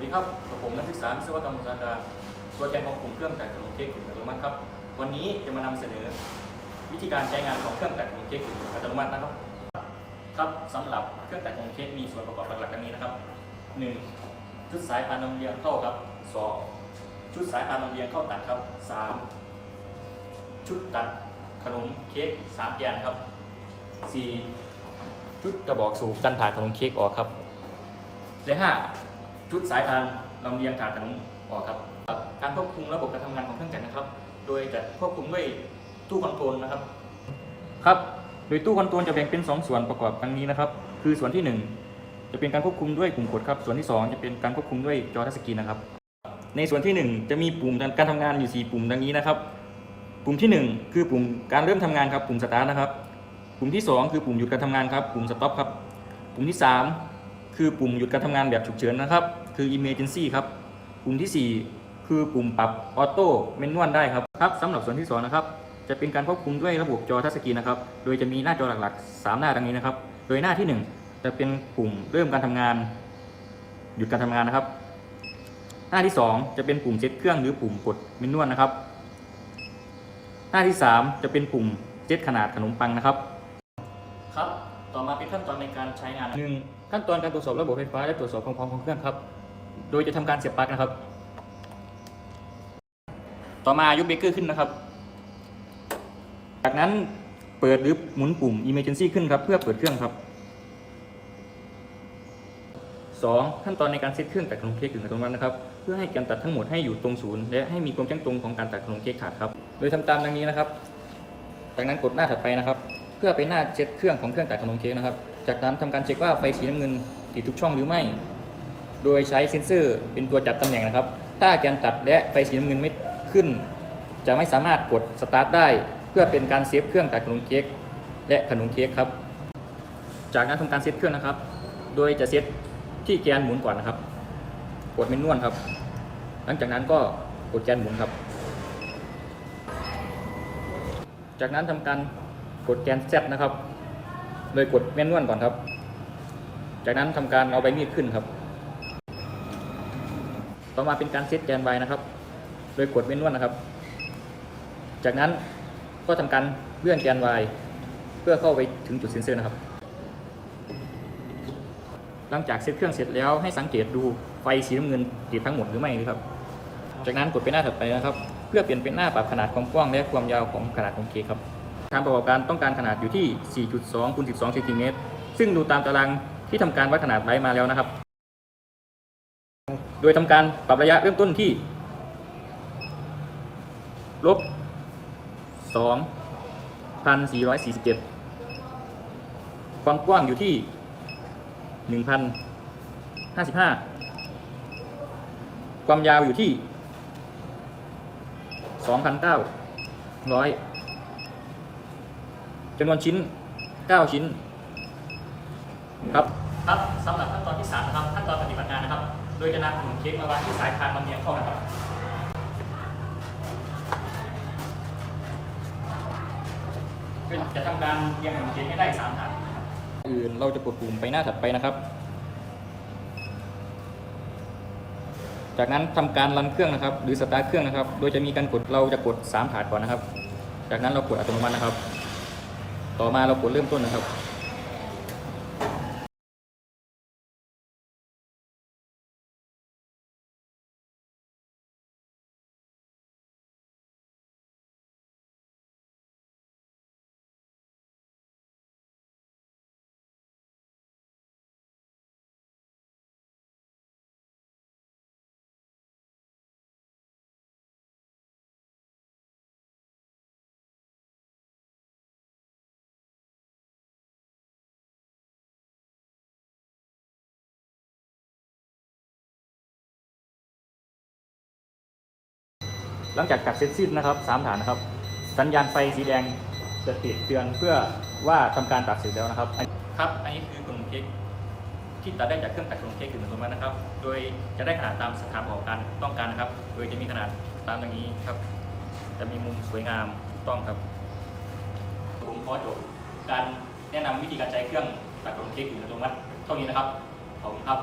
วัสดีครับกับผมนักศึกษาวิศวกรรมอุตสาหการตัวแทนของกลุ่มเครื่องแต่งขนมเค้กกึ่งอัตโนมัติครับ วันนี้จะมานำเสนอ วิธีการใช้งานของเครื่องแต่งขนมเค้กกึ่งอัตโนมัตินะครับ ครับสำหรับเครื่องแต่งขนมเค้กมีส่วนประกอบหลักๆดังนี้นะครับ 1. ชุดสายพานนำเลียงเข้าครับ 2. ชุดสายพานนำเลียงเข้าตัดครับ 3. ชุดตัดขนมเค้กสามแกนครับ 4. ชุดกระบอกสูบกันถ่ายขนมเค้กออกครับและห้า ชุดสายพานลำเลียงถาดขนมออกครับ การควบคุมระบบการทำงานของเครื่องจักรนะครับ โดยจะควบคุมด้วยตู้คอนโทรลนะครับ ครับ โดยตู้คอนโทรลจะแบ่งเป็น 2 ส่วนประกอบดังนี้นะครับ คือส่วนที่ 1 จะเป็นการควบคุมด้วยปุ่มกดครับ ส่วนที่ 2 จะเป็นการควบคุมด้วยจอทัชสกรีนนะครับ ในส่วนที่ 1 จะมีปุ่มการทำงานอยู่ 4 ปุ่มดังนี้นะครับ ปุ่มที่ 1 คือปุ่มการเริ่มทำงานครับ ปุ่มสตาร์ทนะครับ ปุ่มที่ 2 คือปุ่มหยุดการทำงานครับ ปุ่มสต็อปครับ ปุ่มที่ 3 คือปุ่มหยุดการทำงานแบบฉุกเฉินนะครับ คือ emergency ครับ ปุ่มที่ 4 คือปุ่มปรับออโต้เมนวลได้ครับครับสำหรับส่วนที่ 2 นะครับ จะเป็นการควบคุมด้วยระบบจอทัชสกรีนนะครับ โดยจะมีหน้าจอหลักๆ 3 หน้าดังนี้นะครับ โดยหน้าที่ 1 จะเป็นปุ่มเริ่มการทำงาน หยุดการทำงานนะครับ หน้าที่ 2 จะเป็นปุ่มเซตเครื่องหรือปุ่มกดเมนวลนะครับ หน้าที่ 3 จะเป็นปุ่มเซตขนาดขนมปังนะครับ ครับ ต่อมาเป็นขั้นตอนในการใช้งานหนึ่ง ขั้นตอนการตรวจสอบระบบไฟฟ้าและตรวจสอบความพร้อมของเครื่องครับ โดยจะทำการเสียบปลั๊กนะครับ ต่อมายกเบรกเกอร์ขึ้นนะครับ จากนั้นเปิดหรือหมุนปุ่ม emergency ขึ้นครับ เพื่อเปิดเครื่องครับ 2. ขั้นตอนในการเซตเครื่องตัดขนมเค้กถึงอัตโนมัตินะครับ เพื่อให้การตัดทั้งหมดให้อยู่ตรงศูนย์และให้มีความแจ้งตรงของการตัดขนมเค้กขาดครับ โดยทำตามดังนี้นะครับ จากนั้นกดหน้าถัดไปนะครับ เพื่อไปหน้าเช็คเครื่องของเครื่องตัดขนมเค้กนะครับ จากนั้นทำการเช็คว่าไฟสีน้ำเงินติดทุกช่องหรือไม่ โดยใช้เซ็นเซอร์เป็นตัวจับตำแหน่งนะครับ ถ้าแการตัดและไฟสีน้ำเงินไม่ขึ้น จะไม่สามารถกดสตาร์ทได้ เพื่อเป็นการเซฟเครื่องตัดขนมเค้กและขนมเค้กครับ จากนั้นทำการเซตเครื่องนะครับ โดยจะเซตที่แกนหมุนก่อนนะครับ กดเมนนวลครับ หลังจากนั้นก็กดแกนหมุนครับ จากนั้นทำการกดแกน Z นะครับ โดยกดเมนนวลก่อนครับ จากนั้นทำการเอาใบมีดขึ้นครับ ต่อมาเป็นการเซตแกน Y นะครับ โดยกดเมนนวลนะครับ จากนั้นก็ทำการเลื่อนแกน Y เพื่อเข้าไปถึงจุดเซ็นเซอร์นะครับ หลังจากเซตเครื่องเสร็จแล้วให้สังเกตดูไฟสีน้ำเงินติดทั้งหมดหรือไม่นะครับ จากนั้นกดไปหน้าถัดไปนะครับ เพื่อเปลี่ยนเป็นหน้าปรับขนาดความกว้างและความยาวของขนาดของเคครับ ทางประกอบการต้องการขนาดอยู่ที่ 4.2คูณ12เซนติเมตร ซึ่งดูตามตารางที่ทำการวัดขนาดไว้มาแล้วนะครับ โดยทำการปรับระยะเริ่มต้นที่ลบ2,447 ความกว้างอยู่ที่ 1,055 ความยาวอยู่ที่ 2,900 จำนวนชิ้น 9 ชิ้น ครับ ครับสำหรับขั้นตอนที่3นะครับขั้นตอนปฏิบัติงานนะครับ โดยจะนำขนมเค้กมาวางที่สายพานลำเลียงเข้านะครับจะทำการเรียงขนมเค้กให้ได้3ถาดอื่นเราจะกดปุ่มไปหน้าถัดไปนะครับ จากนั้นทำการรันเครื่องนะครับ หรือสตาร์ทเครื่องนะครับ โดยจะมีการกดเราจะกด 3 ถาดก่อนนะครับ จากนั้นเรากดอัตโนมัตินะครับ ต่อมาเรากดเริ่มต้นนะครับ หลังจากกัดเสร็จสิ้นนะครับสามฐานนะครับ สัญญาณไฟสีแดงจะติดเตือนเพื่อว่าทำการตัดเสร็จแล้วนะครับ ครับอันนี้คือขนมเค้กที่ตัดได้จากเครื่องตัดขนมเค้กถึงอัตโนมัตินะครับ โดยจะได้ขนาดตามสถานประกอบการต้องการนะครับ โดยจะมีขนาดตามอย่างนี้ครับ จะมีมุมสวยงามถูกต้องครับผมขอจบการแนะนำวิธีการใช้เครื่องตัดขนมเค้กถึงอัตโนมัติเท่านี้นะครับขอบคุณครับ